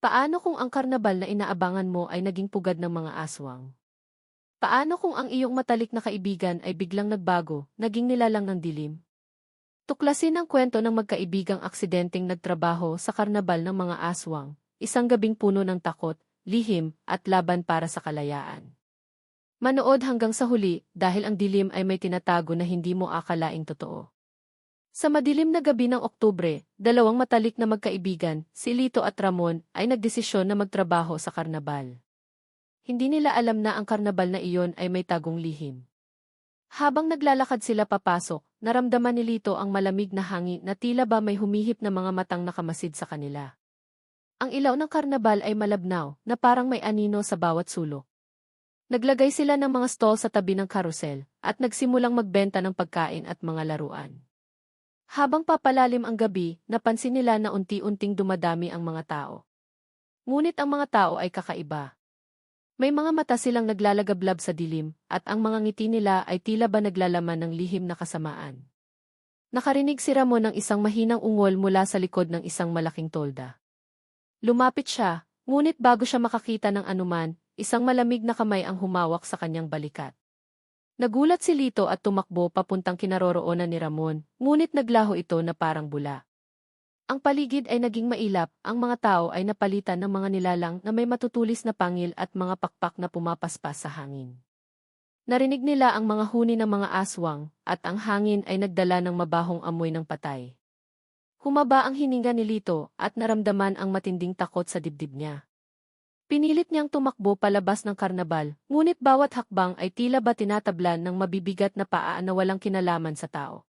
Paano kung ang karnabal na inaabangan mo ay naging pugad ng mga aswang? Paano kung ang iyong matalik na kaibigan ay biglang nagbago, naging nilalang ng dilim? Tuklasin ang kwento ng magkaibigang aksidenteng nagtrabaho sa karnabal ng mga aswang, isang gabing puno ng takot, lihim, at laban para sa kalayaan. Manood hanggang sa huli dahil ang dilim ay may tinatago na hindi mo akalaing totoo. Sa madilim na gabi ng Oktubre, dalawang matalik na magkaibigan, si Lito at Ramon, ay nagdesisyon na magtrabaho sa karnabal. Hindi nila alam na ang karnabal na iyon ay may tagong lihim. Habang naglalakad sila papasok, naramdaman ni Lito ang malamig na hangin na tila ba may humihip na mga matang nakamasid sa kanila. Ang ilaw ng karnabal ay malabnaw, na parang may anino sa bawat sulok. Naglagay sila ng mga stall sa tabi ng karusel, at nagsimulang magbenta ng pagkain at mga laruan. Habang papalalim ang gabi, napansin nila na unti-unting dumadami ang mga tao. Ngunit ang mga tao ay kakaiba. May mga mata silang naglalagablab sa dilim, at ang mga ngiti nila ay tila ba naglalaman ng lihim na kasamaan. Nakarinig si Ramon ng isang mahinang ungol mula sa likod ng isang malaking tolda. Lumapit siya, ngunit bago siya makakita ng anuman, isang malamig na kamay ang humawak sa kanyang balikat. Nagulat si Lito at tumakbo papuntang kinaroroonan ni Ramon, ngunit naglaho ito na parang bula. Ang paligid ay naging mailap, ang mga tao ay napalitan ng mga nilalang na may matutulis na pangil at mga pakpak na pumapaspas sa hangin. Narinig nila ang mga huni ng mga aswang, at ang hangin ay nagdala ng mabahong amoy ng patay. Humaba ang hininga ni Lito at naramdaman ang matinding takot sa dibdib niya. Pinilit niyang tumakbo palabas ng karnabal, ngunit bawat hakbang ay tila ba tinatablan ng mabibigat na paa na walang kinalaman sa tao.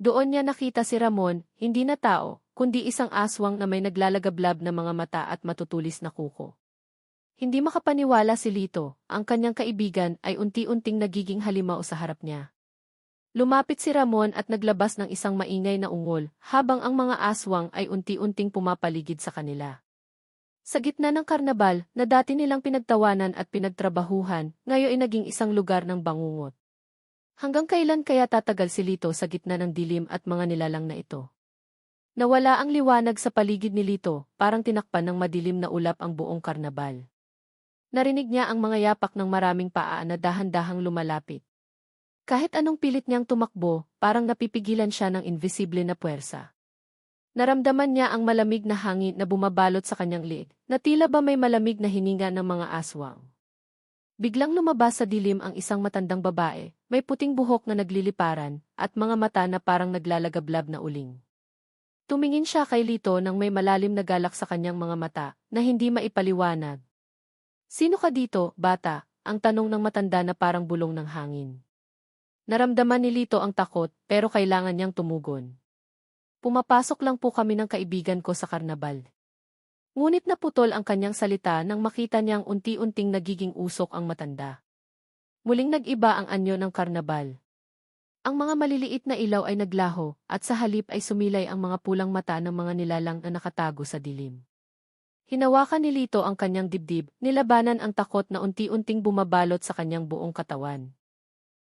Doon niya nakita si Ramon, hindi na tao, kundi isang aswang na may naglalagablab na mga mata at matutulis na kuko. Hindi makapaniwala si Lito, ang kanyang kaibigan ay unti-unting nagiging halimaw sa harap niya. Lumapit si Ramon at naglabas ng isang maingay na ungol, habang ang mga aswang ay unti-unting pumapaligid sa kanila. Sa gitna ng karnabal, na dati nilang pinagtawanan at pinagtrabahuhan, ngayon ay naging isang lugar ng bangungot. Hanggang kailan kaya tatagal si Lito sa gitna ng dilim at mga nilalang na ito? Nawala ang liwanag sa paligid ni Lito, parang tinakpan ng madilim na ulap ang buong karnabal. Narinig niya ang mga yapak ng maraming paa na dahan-dahang lumalapit. Kahit anong pilit niyang tumakbo, parang napipigilan siya ng invisible na puwersa. Naramdaman niya ang malamig na hangin na bumabalot sa kanyang liig, na tila ba may malamig na hininga ng mga aswang. Biglang lumabas sa dilim ang isang matandang babae, may puting buhok na nagliliparan, at mga mata na parang naglalagablab na uling. Tumingin siya kay Lito nang may malalim na galak sa kanyang mga mata, na hindi maipaliwanag. Sino ka dito, bata? Ang tanong ng matanda na parang bulong ng hangin. Naramdaman ni Lito ang takot, pero kailangan niyang tumugon. Pumapasok lang po kami ng kaibigan ko sa karnabal. Ngunit naputol ang kanyang salita nang makita niyang unti-unting nagiging usok ang matanda. Muling nag-iba ang anyo ng karnabal. Ang mga maliliit na ilaw ay naglaho, at sa halip ay sumilay ang mga pulang mata ng mga nilalang na nakatago sa dilim. Hinawakan ni Lito ang kanyang dibdib, nilabanan ang takot na unti-unting bumabalot sa kanyang buong katawan.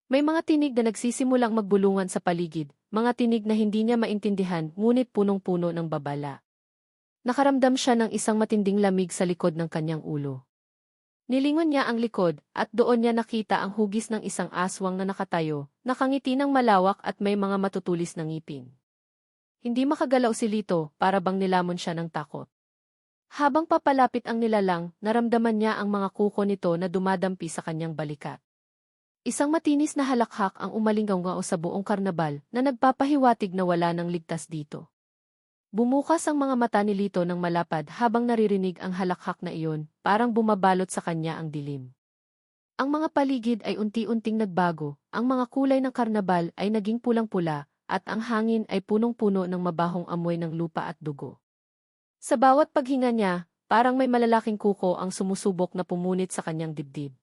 May mga tinig na nagsisimulang magbulungan sa paligid, mga tinig na hindi niya maintindihan ngunit punong-puno ng babala. Nakaramdam siya ng isang matinding lamig sa likod ng kanyang ulo. Nilingon niya ang likod at doon niya nakita ang hugis ng isang aswang na nakatayo, nakangiti ng malawak at may mga matutulis na ngipin. Hindi makagalaw si Lito para bang nilamon siya ng takot. Habang papalapit ang nilalang, naramdaman niya ang mga kuko nito na dumadampi sa kanyang balikat. Isang matinis na halakhak ang umalinggaw sa buong karnabal na nagpapahiwatig na wala nang ligtas dito. Bumukas ang mga mata ni Lito ng malapad habang naririnig ang halakhak na iyon, parang bumabalot sa kanya ang dilim. Ang mga paligid ay unti-unting nagbago, ang mga kulay ng karnabal ay naging pulang-pula, at ang hangin ay punong-puno ng mabahong amoy ng lupa at dugo. Sa bawat paghinga niya, parang may malalaking kuko ang sumusubok na pumunit sa kanyang dibdib.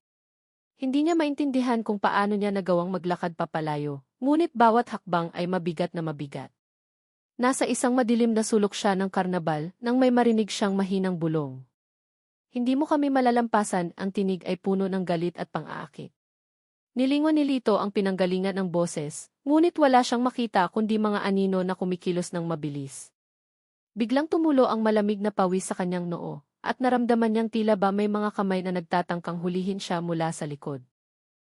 Hindi niya maintindihan kung paano niya nagawang maglakad papalayo, ngunit bawat hakbang ay mabigat na mabigat. Nasa isang madilim na sulok siya ng karnabal nang may marinig siyang mahinang bulong. Hindi mo kami malalampasan, ang tinig ay puno ng galit at pang-aakit. Nilingon ni Lito ang pinanggalingan ng boses, ngunit wala siyang makita kundi mga anino na kumikilos ng mabilis. Biglang tumulo ang malamig na pawis sa kanyang noo, at naramdaman niyang tila ba may mga kamay na nagtatangkang hulihin siya mula sa likod.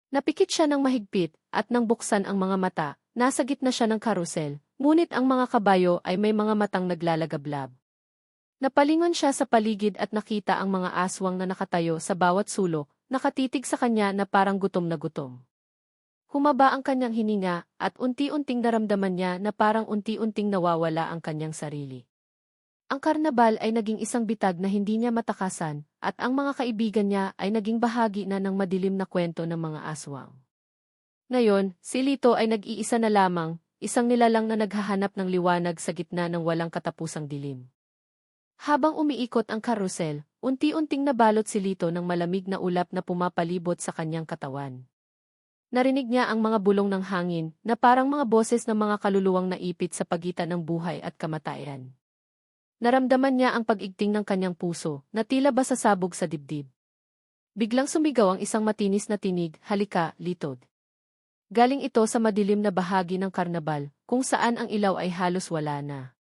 Napikit siya ng mahigpit, at nang buksan ang mga mata, nasa gitna siya ng karusel, ngunit ang mga kabayo ay may mga matang naglalagablab. Napalingon siya sa paligid at nakita ang mga aswang na nakatayo sa bawat sulok, nakatitig sa kanya na parang gutom na gutom. Humaba ang kanyang hininga at unti-unting naramdaman niya na parang unti-unting nawawala ang kanyang sarili. Ang karnabal ay naging isang bitag na hindi niya matakasan at ang mga kaibigan niya ay naging bahagi na ng madilim na kwento ng mga aswang. Ngayon, si Lito ay nag-iisa na lamang, isang nilalang na naghahanap ng liwanag sa gitna ng walang katapusang dilim. Habang umiikot ang karusel, unti-unting nabalot si Lito ng malamig na ulap na pumapalibot sa kanyang katawan. Narinig niya ang mga bulong ng hangin na parang mga boses ng mga kaluluwang naipit sa pagitan ng buhay at kamatayan. Naramdaman niya ang pag-igting ng kanyang puso na tila ba sasabog sa dibdib. Biglang sumigaw ang isang matinis na tinig, halika, litod. Galing ito sa madilim na bahagi ng karnabal, kung saan ang ilaw ay halos wala na.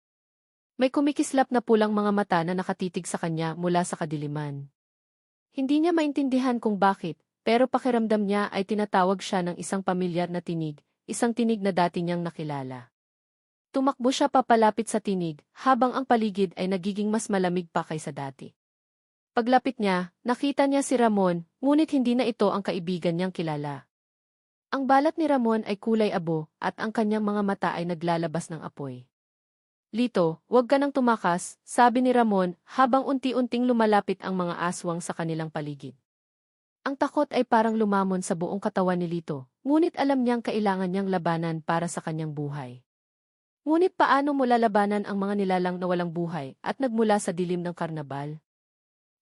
May kumikislap na pulang mga mata na nakatitig sa kanya mula sa kadiliman. Hindi niya maintindihan kung bakit, pero pakiramdam niya ay tinatawag siya ng isang pamilyar na tinig, isang tinig na dati niyang nakilala. Tumakbo siya papalapit sa tinig, habang ang paligid ay nagiging mas malamig pa kaysa dati. Paglapit niya, nakita niya si Ramon, ngunit hindi na ito ang kaibigan niyang kilala. Ang balat ni Ramon ay kulay abo, at ang kanyang mga mata ay naglalabas ng apoy. Lito, huwag ka nang tumakas, sabi ni Ramon, habang unti-unting lumalapit ang mga aswang sa kanilang paligid. Ang takot ay parang lumamon sa buong katawan ni Lito, ngunit alam niyang kailangan niyang labanan para sa kanyang buhay. Ngunit paano mo lalabanan ang mga nilalang na walang buhay at nagmula sa dilim ng karnabal?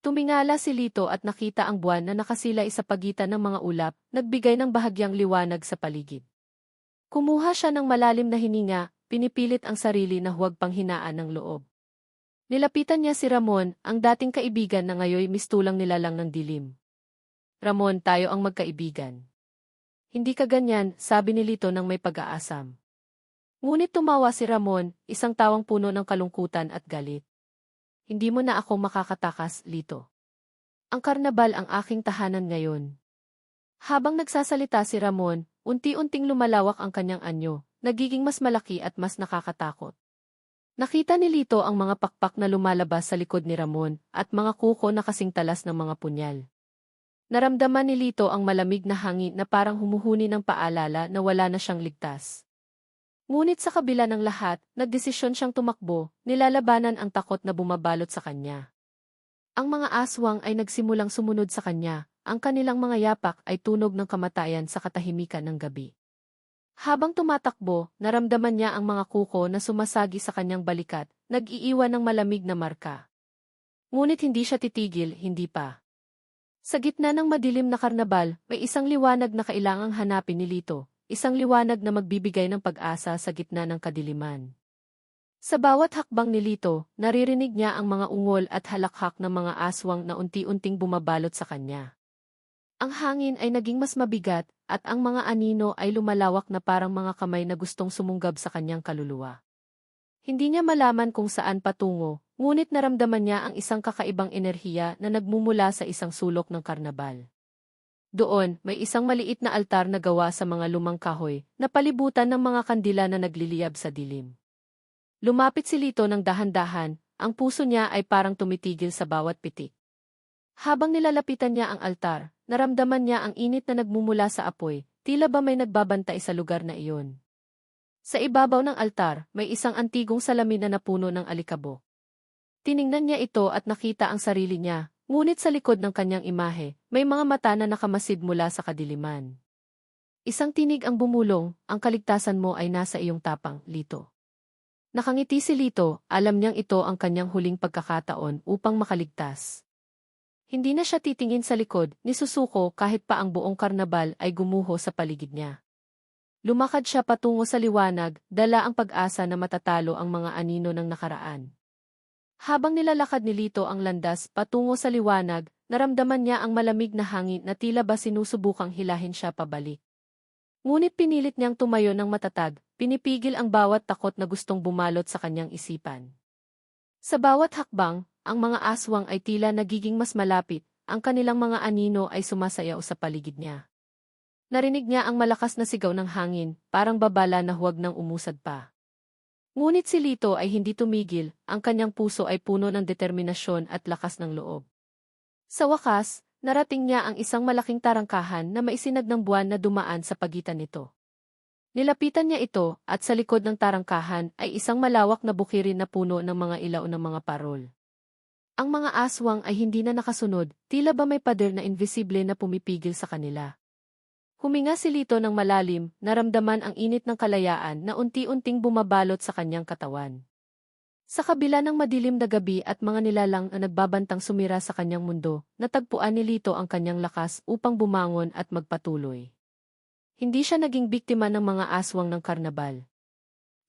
Tumingala si Lito at nakita ang buwan na nakasilay sa pagitan ng mga ulap, nagbigay ng bahagyang liwanag sa paligid. Kumuha siya ng malalim na hininga, pinipilit ang sarili na huwag panghinaan ng loob. Nilapitan niya si Ramon, ang dating kaibigan na ngayoy mistulang nilalang ng dilim. Ramon, tayo ang magkaibigan. Hindi ka ganyan, sabi ni Lito ng may pag-aasam. Ngunit tumawa si Ramon, isang tawang puno ng kalungkutan at galit. Hindi mo na ako makakatakas, Lito. Ang karnabal ang aking tahanan ngayon. Habang nagsasalita si Ramon, unti-unting lumalawak ang kanyang anyo, nagiging mas malaki at mas nakakatakot. Nakita ni Lito ang mga pakpak na lumalabas sa likod ni Ramon at mga kuko na kasing talas ng mga punyal. Naramdaman ni Lito ang malamig na hangin na parang humuhuni ng paalala na wala na siyang ligtas. Ngunit sa kabila ng lahat, nagdesisyon siyang tumakbo, nilalabanan ang takot na bumabalot sa kanya. Ang mga aswang ay nagsimulang sumunod sa kanya, ang kanilang mga yapak ay tunog ng kamatayan sa katahimikan ng gabi. Habang tumatakbo, naramdaman niya ang mga kuko na sumasagi sa kanyang balikat, nag-iiwan ng malamig na marka. Ngunit hindi siya titigil, hindi pa. Sa gitna ng madilim na karnabal, may isang liwanag na kailangang hanapin ni Lito, isang liwanag na magbibigay ng pag-asa sa gitna ng kadiliman. Sa bawat hakbang ni Lito, naririnig niya ang mga ungol at halakhak ng mga aswang na unti-unting bumabalot sa kanya. Ang hangin ay naging mas mabigat, at ang mga anino ay lumalawak na parang mga kamay na gustong sumunggab sa kanyang kaluluwa. Hindi niya malaman kung saan patungo, ngunit naramdaman niya ang isang kakaibang enerhiya na nagmumula sa isang sulok ng karnabal. Doon, may isang maliit na altar na gawa sa mga lumang kahoy, na palibutan ng mga kandila na nagliliyab sa dilim. Lumapit si Lito ng dahan-dahan, ang puso niya ay parang tumitigil sa bawat pitik. Habang nilalapitan niya ang altar, naramdaman niya ang init na nagmumula sa apoy, tila ba may nagbabantay sa lugar na iyon. Sa ibabaw ng altar, may isang antigong salamin na napuno ng alikabok. Tiningnan niya ito at nakita ang sarili niya, ngunit sa likod ng kanyang imahe, may mga mata na nakamasid mula sa kadiliman. Isang tinig ang bumulong, ang kaligtasan mo ay nasa iyong tapang, Lito. Nakangiti si Lito, alam niyang ito ang kanyang huling pagkakataon upang makaligtas. Hindi na siya titingin sa likod, ni Susuko kahit pa ang buong karnabal ay gumuho sa paligid niya. Lumakad siya patungo sa liwanag, dala ang pag-asa na matatalo ang mga anino ng nakaraan. Habang nilalakad ni Lito ang landas patungo sa liwanag, naramdaman niya ang malamig na hangin na tila ba sinusubukang hilahin siya pabalik. Ngunit pinilit niyang tumayo ng matatag, pinipigil ang bawat takot na gustong bumalot sa kanyang isipan. Sa bawat hakbang, ang mga aswang ay tila nagiging mas malapit, ang kanilang mga anino ay sumasayaw sa paligid niya. Narinig niya ang malakas na sigaw ng hangin, parang babala na huwag nang umusad pa. Ngunit si Lito ay hindi tumigil, ang kanyang puso ay puno ng determinasyon at lakas ng loob. Sa wakas, narating niya ang isang malaking tarangkahan na maisinag ng buwan na dumaan sa pagitan nito. Nilapitan niya ito at sa likod ng tarangkahan ay isang malawak na bukirin na puno ng mga ilaw ng mga parol. Ang mga aswang ay hindi na nakasunod, tila ba may pader na invisible na pumipigil sa kanila. Huminga si Lito ng malalim, naramdaman ang init ng kalayaan na unti-unting bumabalot sa kanyang katawan. Sa kabila ng madilim na gabi at mga nilalang na nagbabantang sumira sa kanyang mundo, natagpuan ni Lito ang kanyang lakas upang bumangon at magpatuloy. Hindi siya naging biktima ng mga aswang ng karnabal.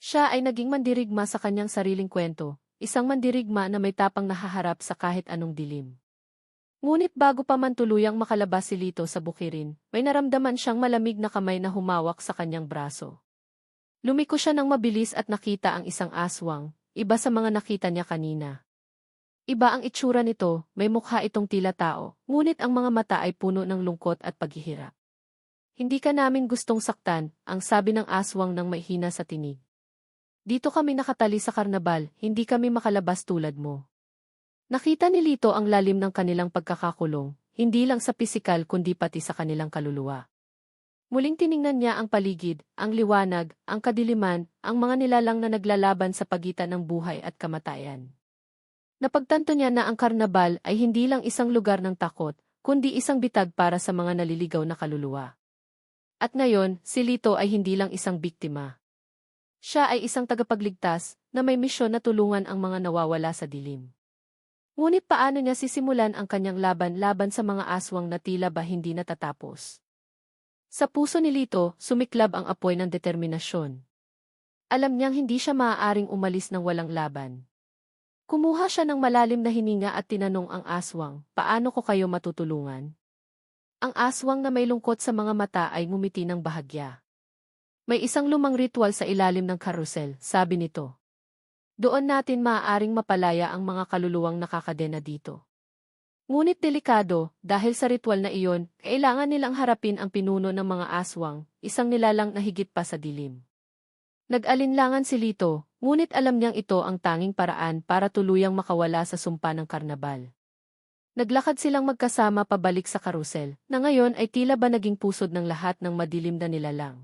Siya ay naging mandirigma sa kanyang sariling kwento, isang mandirigma na may tapang nahaharap sa kahit anong dilim. Ngunit bago pa man tuluyang makalabas si Lito sa bukirin, may naramdaman siyang malamig na kamay na humawak sa kanyang braso. Lumiko siya ng mabilis at nakita ang isang aswang, iba sa mga nakita niya kanina. Iba ang itsura nito, may mukha itong tila tao, ngunit ang mga mata ay puno ng lungkot at paghihirap. Hindi ka namin gustong saktan, ang sabi ng aswang ng mahina sa tinig. Dito kami nakatali sa karnabal, hindi kami makalabas tulad mo. Nakita ni Lito ang lalim ng kanilang pagkakakulong, hindi lang sa pisikal kundi pati sa kanilang kaluluwa. Muling tiningnan niya ang paligid, ang liwanag, ang kadiliman, ang mga nilalang na naglalaban sa pagitan ng buhay at kamatayan. Napagtanto niya na ang karnabal ay hindi lang isang lugar ng takot, kundi isang bitag para sa mga naliligaw na kaluluwa. At ngayon, si Lito ay hindi lang isang biktima. Siya ay isang tagapagligtas na may misyon na tulungan ang mga nawawala sa dilim. Ngunit paano niya sisimulan ang kanyang laban laban sa mga aswang na tila ba hindi natatapos? Sa puso ni Lito, sumiklab ang apoy ng determinasyon. Alam niyang hindi siya maaaring umalis ng walang laban. Kumuha siya ng malalim na hininga at tinanong ang aswang, paano ko kayo matutulungan? Ang aswang na may lungkot sa mga mata ay ngumiti ng bahagya. May isang lumang ritual sa ilalim ng karusel, sabi nito. Doon natin maaaring mapalaya ang mga kaluluwang nakakadena dito. Ngunit delikado, dahil sa ritual na iyon, kailangan nilang harapin ang pinuno ng mga aswang, isang nilalang na higit pa sa dilim. Nag-alinlangan si Lito, ngunit alam niyang ito ang tanging paraan para tuluyang makawala sa sumpa ng karnabal. Naglakad silang magkasama pabalik sa karusel, na ngayon ay tila ba naging pusod ng lahat ng madilim na nilalang.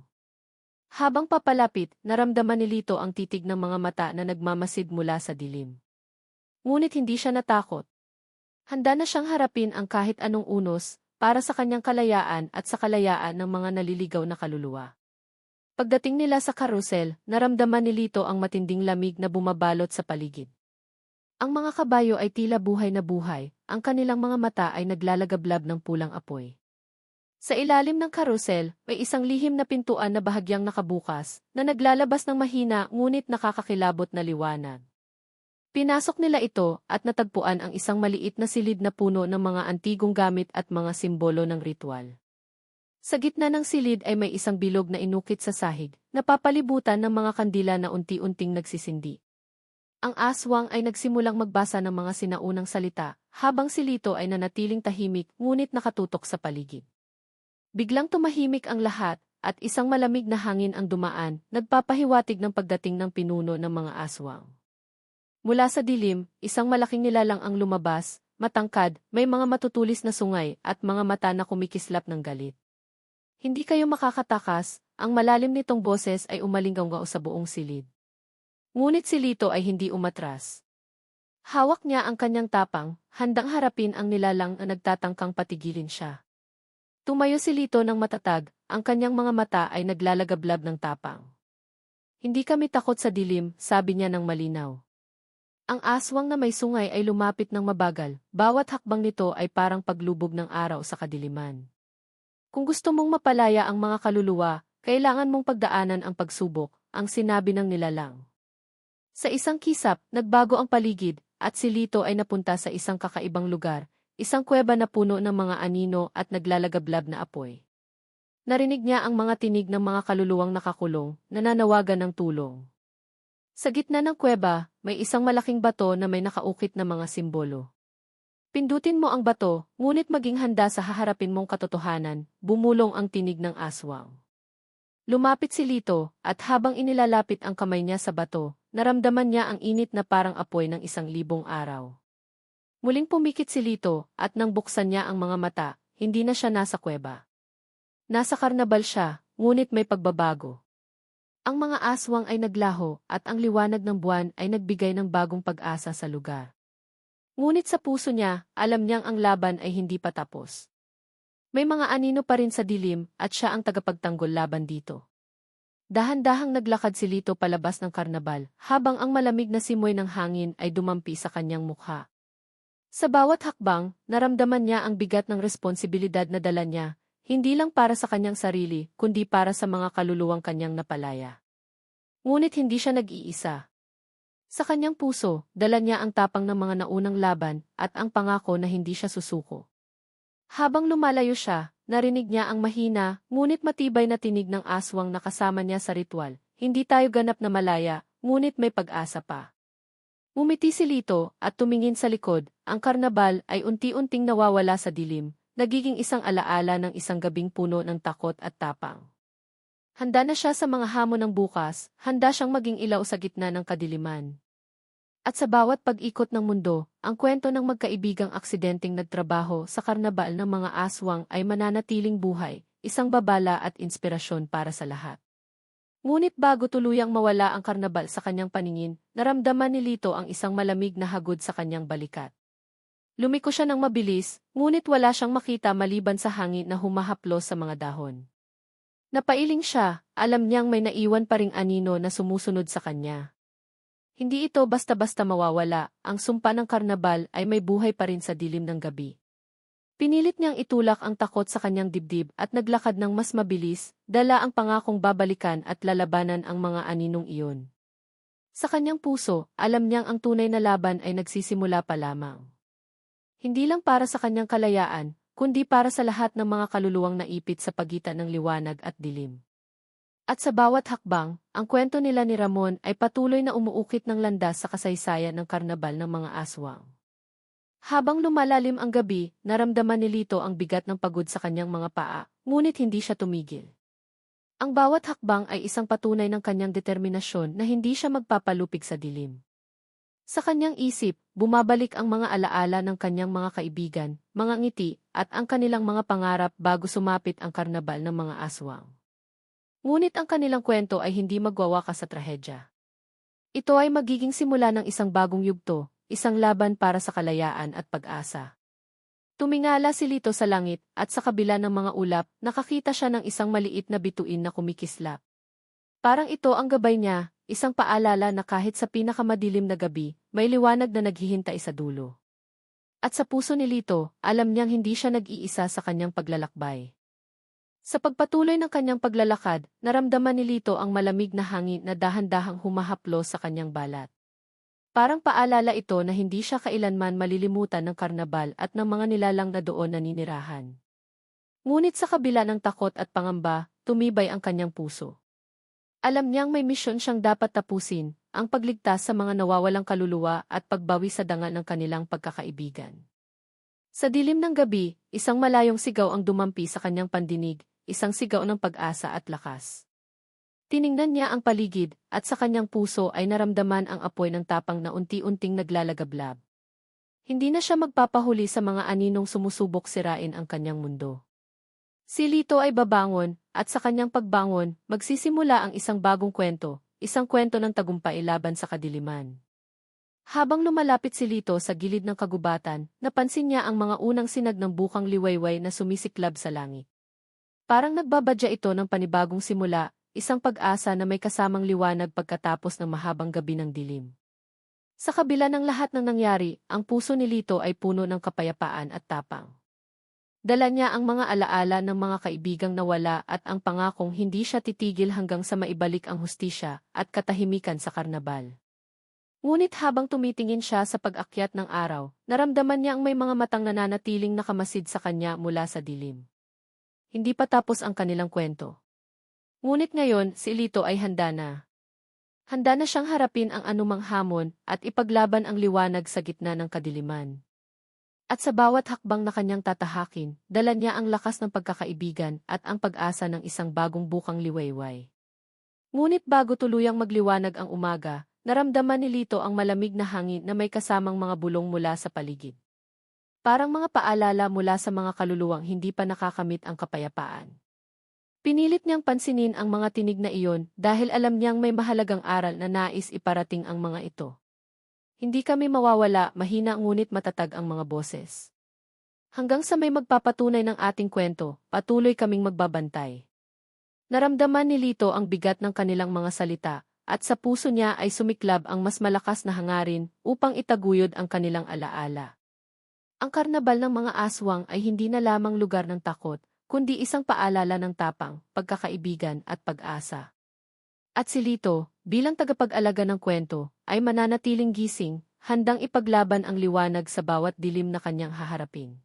Habang papalapit, naramdaman ni Lito ang titig ng mga mata na nagmamasid mula sa dilim. Ngunit hindi siya natakot. Handa na siyang harapin ang kahit anong unos, para sa kanyang kalayaan at sa kalayaan ng mga naliligaw na kaluluwa. Pagdating nila sa karusel, naramdaman ni Lito ang matinding lamig na bumabalot sa paligid. Ang mga kabayo ay tila buhay na buhay, ang kanilang mga mata ay naglalagablab ng pulang apoy. Sa ilalim ng karusel, may isang lihim na pintuan na bahagyang nakabukas, na naglalabas ng mahina ngunit nakakakilabot na liwanag. Pinasok nila ito at natagpuan ang isang maliit na silid na puno ng mga antigong gamit at mga simbolo ng ritual. Sa gitna ng silid ay may isang bilog na inukit sa sahig, napapalibutan ng mga kandila na unti-unting nagsisindi. Ang aswang ay nagsimulang magbasa ng mga sinaunang salita, habang si Lito ay nanatiling tahimik ngunit nakatutok sa paligid. Biglang tumahimik ang lahat, at isang malamig na hangin ang dumaan, nagpapahiwatig ng pagdating ng pinuno ng mga aswang. Mula sa dilim, isang malaking nilalang ang lumabas, matangkad, may mga matutulis na sungay at mga mata na kumikislap ng galit. Hindi kayo makakatakas, ang malalim nitong boses ay umalinggaw sa buong silid. Ngunit si Lito ay hindi umatras. Hawak niya ang kanyang tapang, handang harapin ang nilalang na nagtatangkang patigilin siya. Tumayo si Lito ng matatag, ang kanyang mga mata ay naglalagablab ng tapang. Hindi kami takot sa dilim, sabi niya ng malinaw. Ang aswang na may sungay ay lumapit ng mabagal, bawat hakbang nito ay parang paglubog ng araw sa kadiliman. Kung gusto mong mapalaya ang mga kaluluwa, kailangan mong pagdaanan ang pagsubok, ang sinabi ng nilalang. Sa isang kisap, nagbago ang paligid, at si Lito ay napunta sa isang kakaibang lugar, isang kuweba na puno ng mga anino at naglalagablab na apoy. Narinig niya ang mga tinig ng mga kaluluwang nakakulong, nananawagan ng tulong. Sa gitna ng kuweba, may isang malaking bato na may nakaukit na mga simbolo. Pindutin mo ang bato, ngunit maging handa sa haharapin mong katotohanan, bumulong ang tinig ng aswang. Lumapit si Lito, at habang inilalapit ang kamay niya sa bato, naramdaman niya ang init na parang apoy ng isang libong araw. Muling pumikit si Lito, at nang buksan niya ang mga mata, hindi na siya nasa kuweba. Nasa karnabal siya, ngunit may pagbabago. Ang mga aswang ay naglaho, at ang liwanag ng buwan ay nagbigay ng bagong pag-asa sa lugar. Ngunit sa puso niya, alam niyang ang laban ay hindi pa tapos. May mga anino pa rin sa dilim at siya ang tagapagtanggol laban dito. Dahan-dahang naglakad si Lito palabas ng karnabal habang ang malamig na simoy ng hangin ay dumampi sa kanyang mukha. Sa bawat hakbang, naramdaman niya ang bigat ng responsibilidad na dala niya, hindi lang para sa kanyang sarili, kundi para sa mga kaluluwang kanyang napalaya. Ngunit hindi siya nag-iisa. Sa kanyang puso, dala niya ang tapang ng mga naunang laban at ang pangako na hindi siya susuko. Habang lumalayo siya, narinig niya ang mahina, ngunit matibay na tinig ng aswang na kasama niya sa ritual. Hindi tayo ganap na malaya, ngunit may pag-asa pa. Umiti si Lito at tumingin sa likod, ang karnabal ay unti-unting nawawala sa dilim, nagiging isang alaala ng isang gabing puno ng takot at tapang. Handa na siya sa mga hamon ng bukas, handa siyang maging ilaw sa gitna ng kadiliman. At sa bawat pag-ikot ng mundo, ang kwento ng magkaibigang aksidenteng nagtrabaho sa karnabal ng mga aswang ay mananatiling buhay, isang babala at inspirasyon para sa lahat. Ngunit bago tuluyang mawala ang karnabal sa kanyang paningin, naramdaman ni Lito ang isang malamig na hagod sa kanyang balikat. Lumiko siya ng mabilis, ngunit wala siyang makita maliban sa hangin na humahaplos sa mga dahon. Napailing siya, alam niyang may naiwan pa ring anino na sumusunod sa kanya. Hindi ito basta-basta mawawala, ang sumpa ng karnabal ay may buhay pa rin sa dilim ng gabi. Pinilit niyang itulak ang takot sa kanyang dibdib at naglakad ng mas mabilis, dala ang pangakong babalikan at lalabanan ang mga aninong iyon. Sa kanyang puso, alam niyang ang tunay na laban ay nagsisimula pa lamang. Hindi lang para sa kanyang kalayaan, kundi para sa lahat ng mga kaluluwang naipit sa pagitan ng liwanag at dilim. At sa bawat hakbang, ang kwento nila ni Ramon ay patuloy na umuukit ng landas sa kasaysayan ng karnabal ng mga aswang. Habang lumalalim ang gabi, naramdaman ni Lito ang bigat ng pagod sa kanyang mga paa, ngunit hindi siya tumigil. Ang bawat hakbang ay isang patunay ng kanyang determinasyon na hindi siya magpapalupig sa dilim. Sa kanyang isip, bumabalik ang mga alaala ng kanyang mga kaibigan, mga ngiti, at ang kanilang mga pangarap bago sumapit ang karnabal ng mga aswang. Ngunit ang kanilang kwento ay hindi magwawakas sa trahedya. Ito ay magiging simula ng isang bagong yugto, isang laban para sa kalayaan at pag-asa. Tumingala si Lito sa langit at sa kabila ng mga ulap, nakakita siya ng isang maliit na bituin na kumikislap. Parang ito ang gabay niya, isang paalala na kahit sa pinakamadilim na gabi, may liwanag na naghihintay sa dulo. At sa puso ni Lito, alam niyang hindi siya nag-iisa sa kanyang paglalakbay. Sa pagpatuloy ng kanyang paglalakad, naramdaman ni Lito ang malamig na hangin na dahan-dahang humahaplo sa kanyang balat. Parang paalala ito na hindi siya kailanman malilimutan ng karnabal at ng mga nilalang na doon naninirahan. Ngunit sa kabila ng takot at pangamba, tumibay ang kanyang puso. Alam niyang may misyon siyang dapat tapusin, ang pagligtas sa mga nawawalang kaluluwa at pagbawi sa dangal ng kanilang pagkakaibigan. Sa dilim ng gabi, isang malayong sigaw ang dumampi sa kanyang pandinig, isang sigaw ng pag-asa at lakas. Tiningnan niya ang paligid, at sa kanyang puso ay naramdaman ang apoy ng tapang na unti-unting naglalagablab. Hindi na siya magpapahuli sa mga aninong sumusubok sirain ang kanyang mundo. Si Lito ay babangon, at sa kanyang pagbangon, magsisimula ang isang bagong kwento, isang kwento ng tagumpay laban sa kadiliman. Habang lumalapit si Lito sa gilid ng kagubatan, napansin niya ang mga unang sinag ng bukang liwayway na sumisiklab sa langit. Parang nagbabadya ito ng panibagong simula, isang pag-asa na may kasamang liwanag pagkatapos ng mahabang gabi ng dilim. Sa kabila ng lahat ng nangyari, ang puso ni Lito ay puno ng kapayapaan at tapang. Dala niya ang mga alaala ng mga kaibigang nawala at ang pangakong hindi siya titigil hanggang sa maibalik ang hustisya at katahimikan sa karnabal. Ngunit habang tumitingin siya sa pag-akyat ng araw, naramdaman niya ang may mga matang nananatiling nakamasid sa kanya mula sa dilim. Hindi pa tapos ang kanilang kwento. Ngunit ngayon, si Lito ay handa na. Handa na siyang harapin ang anumang hamon at ipaglaban ang liwanag sa gitna ng kadiliman. At sa bawat hakbang na kanyang tatahakin, dala niya ang lakas ng pagkakaibigan at ang pag-asa ng isang bagong bukang liwayway. Ngunit bago tuluyang magliwanag ang umaga, naramdaman ni Lito ang malamig na hangin na may kasamang mga bulong mula sa paligid. Parang mga paalala mula sa mga kaluluwang hindi pa nakakamit ang kapayapaan. Pinilit niyang pansinin ang mga tinig na iyon dahil alam niyang may mahalagang aral na nais iparating ang mga ito. Hindi kami mawawala, mahina ngunit matatag ang mga boses. Hanggang sa may magpapatunay ng ating kwento, patuloy kaming magbabantay. Naramdaman ni Lito ang bigat ng kanilang mga salita, at sa puso niya ay sumiklab ang mas malakas na hangarin upang itaguyod ang kanilang alaala. Ang karnabal ng mga aswang ay hindi na lamang lugar ng takot, kundi isang paalala ng tapang, pagkakaibigan at pag-asa. At si Lito, bilang tagapag-alaga ng kwento, ay mananatiling gising, handang ipaglaban ang liwanag sa bawat dilim na kanyang haharapin.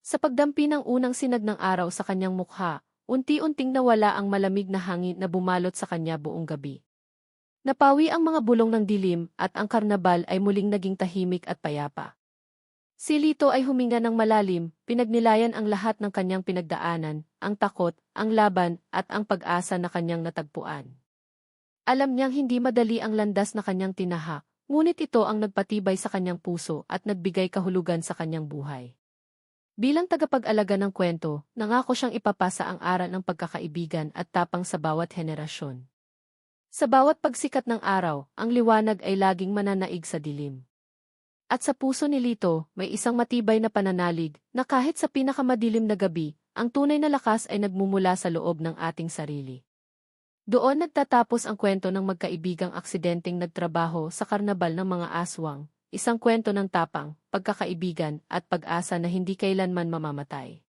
Sa pagdampi ng unang sinag ng araw sa kanyang mukha, unti-unting nawala ang malamig na hangin na bumalot sa kanya buong gabi. Napawi ang mga bulong ng dilim at ang karnabal ay muling naging tahimik at payapa. Si Lito ay huminga ng malalim, pinagnilayan ang lahat ng kanyang pinagdaanan, ang takot, ang laban, at ang pag-asa na kanyang natagpuan. Alam niyang hindi madali ang landas na kanyang tinahak, ngunit ito ang nagpatibay sa kanyang puso at nagbigay kahulugan sa kanyang buhay. Bilang tagapag-alaga ng kwento, nangako siyang ipapasa ang aral ng pagkakaibigan at tapang sa bawat henerasyon. Sa bawat pagsikat ng araw, ang liwanag ay laging mananaig sa dilim. At sa puso ni Lito, may isang matibay na pananalig na kahit sa pinakamadilim na gabi, ang tunay na lakas ay nagmumula sa loob ng ating sarili. Doon nagtatapos ang kwento ng magkaibigang aksidenteng nagtrabaho sa karnabal ng mga aswang, isang kwento ng tapang, pagkakaibigan at pag-asa na hindi kailanman mamamatay.